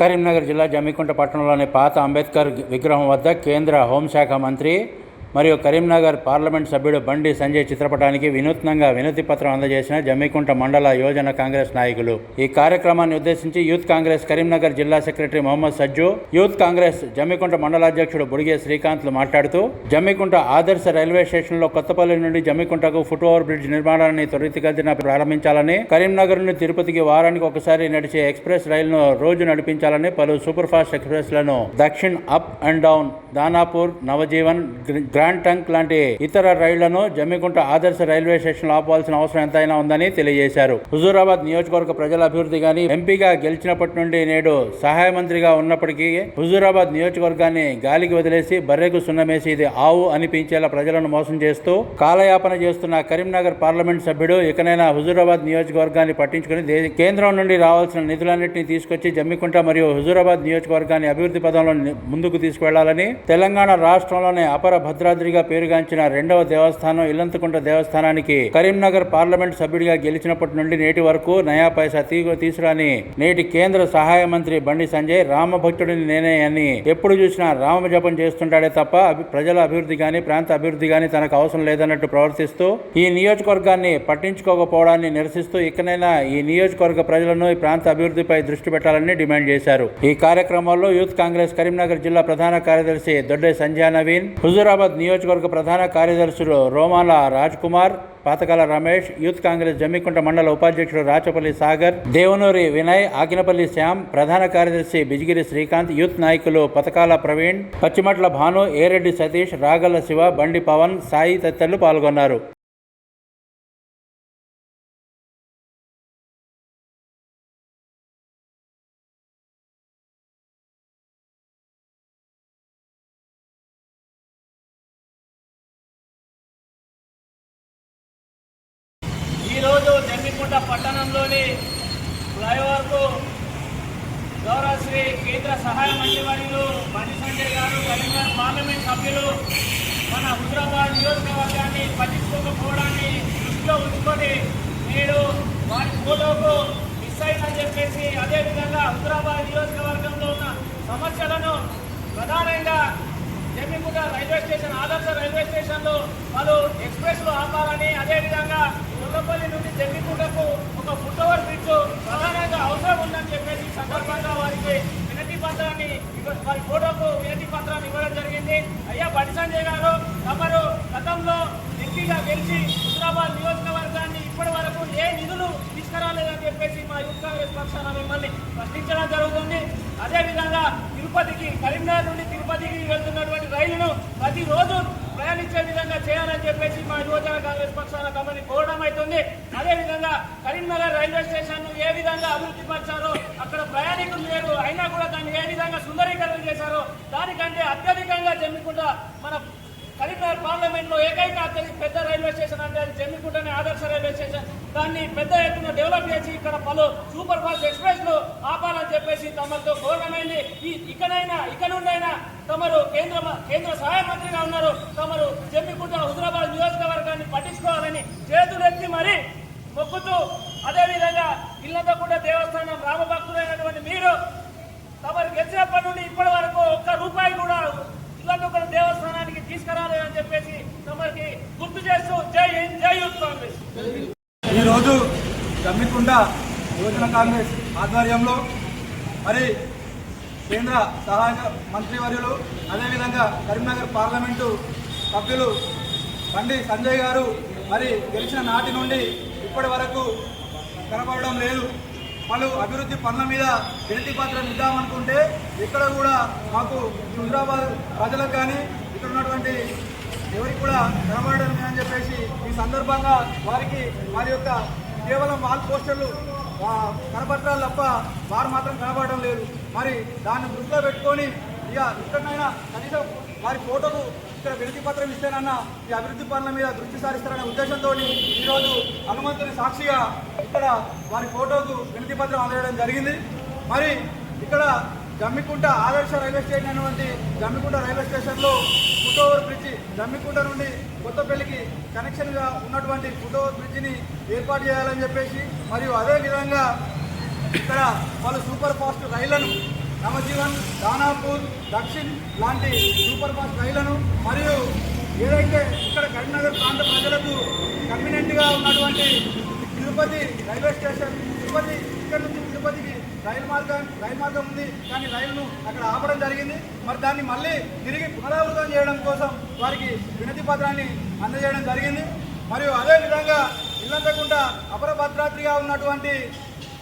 కరీంనగర్ జిల్లా జమ్మికుంట పట్టణంలోని పాత అంబేద్కర్ విగ్రహం వద్ద కేంద్ర హోంశాఖ మంత్రి మరియు కరీంనగర్ పార్లమెంట్ సభ్యుడు బండి సంజయ్ చిత్రపటానికి వినూత్నంగా వినతి పత్రం అందజేసిన జమ్మికుంట మండల యోజన కాంగ్రెస్ నాయకులు. ఈ కార్యక్రమాన్ని ఉద్దేశించి యూత్ కాంగ్రెస్ కరీంనగర్ జిల్లా సెక్రటరీ మొహమ్మద్ సజ్జు యూత్ కాంగ్రెస్ జమ్మికుంట మండలాధ్యక్షుడు బుడిగే శ్రీకాంత్లు మాట్లాడుతూ జమ్మికుంట ఆదర్శ రైల్వే స్టేషన్లో కొత్తపల్లి నుండి జమ్మికుంటకు ఫుట్ ఓవర్ బ్రిడ్జ్ నిర్మాణాన్ని త్వరితగతిన ప్రారంభించాలని కరీంనగర్ నుండి తిరుపతికి వారానికి ఒకసారి నడిచే ఎక్స్ప్రెస్ రైలును రోజు నడిపించాలని పలు super fast ఎక్స్ప్రెస్లను Dakshin up and down Danapur Navjeevan gram grand trunk లాంటి ఇతర రైళ్ళను జమ్మికుంట ఆదర్శ రైల్వే స్టేషన్లో ఆపాల్సిన అవసరం ఎంతైనా ఉందని తెలియజేశారు. హుజూరాబాద్ నియోజకవర్గ ప్రజల అభివృద్ధి గాని ఎంపీగా గెలిచినప్పటి నుండి నేడు సహాయ మంత్రిగా ఉన్నప్పటికీ హుజూరాబాద్ నియోజకవర్గాన్ని గాలికి వదిలేసి బర్రెకు సున్నమేసి ఇది ఆవు అనిపించేలా ప్రజలను మోసం చేస్తూ కాలయాపన చేస్తున్న కరీంనగర్ పార్లమెంట్ సభ్యుడు ఇకనైనా హుజూరాబాద్ నియోజకవర్గాన్ని పట్టించుకుని కేంద్రం నుండి రావాల్సిన నిధులన్నింటినీ తీసుకొచ్చి జమ్మికుంట మరియు హుజూరాబాద్ నియోజకవర్గాన్ని అభివృద్ధి పదంలో ముందుకు తీసుకువెళ్ళాలని తెలంగాణ రాష్ట్రంలోనే అపర భద్రాద్రిగా పేరుగాంచిన రెండవ దేవస్థానం ఇల్లంతకుంట దేవస్థానానికి కరీంనగర్ పార్లమెంట్ సభ్యుడిగా గెలిచినప్పటి నుండి నేటి వరకు నయా పైసా తీసుకురాని నేటి కేంద్ర సహాయ మంత్రి బండి సంజయ్ రామభక్తుడిని నేనే అని ఎప్పుడు చూసినా రామ జపం చేస్తుంటాడే తప్ప ప్రజల అభివృద్ధి కానీ ప్రాంత అభివృద్ధి కానీ తనకు అవసరం లేదన్నట్టు ప్రవర్తిస్తూ ఈ నియోజకవర్గాన్ని పట్టించుకోకపోవడాన్ని నిరసిస్తూ ఇకనైనా ఈ నియోజకవర్గ ప్రజలను ఈ ప్రాంత అభివృద్ధిపై దృష్టి పెట్టాలని డిమాండ్ చేశారు. ఈ కార్యక్రమంలో యూత్ కాంగ్రెస్ కరీంనగర్ జిల్లా ప్రధాన కార్యదర్శి దొడ్డే సంధ్యా నవీన్ హుజూరాబాద్ నియోజకవర్గ ప్రధాన కార్యదర్శులు రోమాల రాజ్ కుమార్ పాతకాల రమేష్ యూత్ కాంగ్రెస్ జమ్మికుంట మండల ఉపాధ్యక్షుడు రాచపల్లి సాగర్ దేవనూరి వినయ్ ఆకినపల్లి శ్యామ్ ప్రధాన కార్యదర్శి బిజిగిరి శ్రీకాంత్ యూత్ నాయకులు పతకాల ప్రవీణ్ పచ్చిమట్ల భాను ఏరెడ్డి సతీష్ రాగల శివ బండి పవన్ సాయి తదితరులు పాల్గొన్నారు. పట్టణంలోని ఫ్లైఓవర్కు గౌరవశ్రీ కేంద్ర సహాయ మంత్రి వర్యులు మణి సంజయ్ గారు కరీంనగర్ పార్లమెంట్ సభ్యులు మన హుజరాబాద్ నియోజకవర్గాన్ని పట్టించుకోకపోవడాన్ని దృష్టిలో ఉంచుకొని నేడు వారి ఫోటోకు మిస్ అయిందని చెప్పేసి అదేవిధంగా హుజరాబాద్ నియోజకవర్గంలో ఉన్న సమస్యలను ప్రధానంగా Jammikunta railway station Adarsh railway స్టేషన్లో వాళ్ళు పలు ఆపాలని అదేవిధంగా కొత్తపల్లి నుండి జమ్మికుంటకు ఒక ఫుట్ఓవర్ బ్రిడ్జ్ ప్రధానంగా అవసరం ఉందని చెప్పేసి సందర్భంగా వారికి వినతి పత్రాన్ని వారి ఫోటోకు వినతి పత్రాన్ని ఇవ్వడం జరిగింది. అయ్యా బండి సంజయ్ గారు తమరు గతంలో ఎంపీగా గెలిచి హైదరాబాద్ నియోజకవర్గాన్ని ఇప్పటి వరకు ఏ నిధులు తీసుకురాలేదని చెప్పేసి మా యూత్ కాంగ్రెస్ పక్షాన మిమ్మల్ని ప్రశ్నించడం జరుగుతుంది. అదేవిధంగా తిరుపతికి కరీంనగర్ నుండి తిరుపతికి వెళ్తున్నటువంటి రైలును ప్రతిరోజు ప్రయాణించే విధంగా చేయాలని చెప్పేసి మా యువజన కాంగ్రెస్ పక్షాన కమిటీ కోరడం అవుతుంది. అదేవిధంగా కరీంనగర్ రైల్వే స్టేషన్ ఏ విధంగా అభివృద్ధి పరిచారో అక్కడ ప్రయాణికులు లేరు అయినా కూడా దాన్ని ఏ విధంగా సుందరీకరణ చేశారో దానికంటే అత్యధికంగా జమ్మికుంటా మన స్టేషన్లో ఏకైక పెద్ద రైల్వే స్టేషన్ అంటే అది జమ్మికుంటనే ఆదర్శ రైల్వే స్టేషన్. దాన్ని పెద్ద ఎత్తున డెవలప్ చేసి ఇక్కడ పలు సూపర్ ఫాస్ట్ ఎక్స్ప్రెస్లు ఆపాలని చెప్పేసి తమతో కోరడమైంది ఈ ఇకనైనా ఇక నుండైనా తమరు కేంద్ర కేంద్ర సహాయ మంత్రిగా ఉన్నారు. తమరు జమ్మికుంట హుజరాబాద్ నియోజకవర్గాన్ని పట్టించుకోవాలని చేతులెత్తి మరీ మొక్కుతూ అదేవిధంగా ఇల్లంతకుంట దేవస్థానం రామభక్తులైనటువంటి మీరు తమరు గెలిచినప్పటి నుండి ఇప్పటి వరకు ఒక్క రూపాయి కూడా ఇల్లంతకుంట దేవస్థానానికి తీసుకురాలేదని చెప్పేసి తమరికి గుర్తు చేస్తూ జై హింద్ జై యూత్ కాంగ్రెస్ ఈరోజు జమ్మికుంట యువజన కాంగ్రెస్ ఆధ్వర్యంలో మరి కేంద్ర సహాయ మంత్రివర్యులు అదేవిధంగా కరీంనగర్ పార్లమెంటు సభ్యులు బండి సంజయ్ గారు మరి గెలిచిన నాటి నుండి ఇప్పటి వరకు కనబడడం లేదు. పలు అభివృద్ధి పనుల మీద వినతి పత్రం ఇద్దామనుకుంటే ఇక్కడ కూడా మాకు హుజరాబాద్ ప్రజలకు కానీ ఇక్కడ ఉన్నటువంటి ఎవరికి కూడా కనబడడం లేదని చెప్పేసి ఈ సందర్భంగా వారికి వారి యొక్క కేవలం వాల్ పోస్టర్లు కనపడతారు తప్ప వారు మాత్రం కనబడడం లేదు. మరి దాన్ని దృష్టిలో పెట్టుకొని ఇక ఇక్కడైనా కనీసం వారి ఫోటోలు ఇక్కడ వినతి పత్రం ఇస్తేనన్నా ఈ అభివృద్ధి పనుల మీద దృష్టి సారిస్తారనే ఉద్దేశంతో ఈరోజు హనుమంతుని సాక్షిగా ఇక్కడ వారి ఫోటోకు వినతి పత్రం అందజేయడం జరిగింది. మరి ఇక్కడ జమ్మికుంట ఆదర్శ రైల్వే స్టేషన్ అనేటువంటి జమ్మికుంట రైల్వే స్టేషన్లో ఫుట్ ఓవర్ బ్రిడ్జి జమ్మికుంట నుండి కొత్తపల్లికి కనెక్షన్గా ఉన్నటువంటి ఫుట్ ఓవర్ బ్రిడ్జిని ఏర్పాటు చేయాలని చెప్పేసి మరియు అదే విధంగా ఇక్కడ పలు సూపర్ ఫాస్ట్ రైళ్ళను నవజీవన్ దానాపూర్ దక్షిణ్ లాంటి సూపర్ ఫాస్ట్ రైళ్ళను మరియు ఏదైతే ఇక్కడ కరీంనగర్ ప్రాంత ప్రజలకు కన్వీనియంట్గా ఉన్నటువంటి తిరుపతి రైల్వే స్టేషన్ తిరుపతి ఇక్కడ నుంచి తిరుపతికి రైలు మార్గం రైలు మార్గం ఉంది కానీ రైలును అక్కడ ఆపడం జరిగింది. మరి దాన్ని మళ్ళీ తిరిగి పునరావృతం చేయడం కోసం వారికి వినతి పత్రాన్ని అందజేయడం జరిగింది. మరియు అదే విధంగా ఇల్లంతకుంట అపర భద్రాద్రిగా ఉన్నటువంటి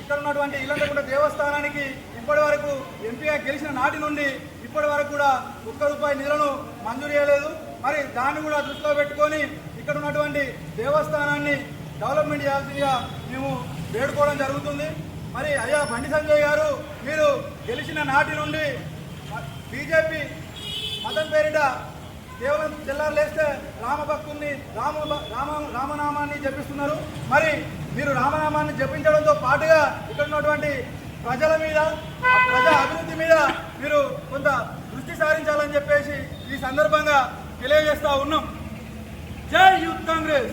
ఇక్కడ ఉన్నటువంటి ఇల్లంతకుంట దేవస్థానానికి ఇప్పటి వరకు ఎంపీగా గెలిచిన నాటి నుండి ఇప్పటి వరకు కూడా ఒక్క రూపాయి నిధులను మంజూరు చేయలేదు. మరి దాన్ని కూడా దృష్టిలో పెట్టుకొని ఇక్కడ ఉన్నటువంటి దేవస్థానాన్ని డెవలప్మెంట్ చేయాల్సిందిగా మేము వేడుకోవడం జరుగుతుంది. మరి అయ్యా బండి సంజయ్ గారు మీరు గెలిచిన నాటి నుండి బీజేపీ మతం పేరిట కేవలం తెల్లారులేస్తే రామభక్తుల్ని రామ రామ రామనామాన్ని జపిస్తున్నారు. మరి మీరు రామనామాన్ని జపించడంతో పాటుగా ఇక్కడ ఉన్నటువంటి ప్రజల మీద ప్రజా అభివృద్ధి మీద మీరు కొంత దృష్టి సారించాలని చెప్పేసి ఈ సందర్భంగా తెలియజేస్తా ఉన్నాం. జై యూత్ కాంగ్రెస్!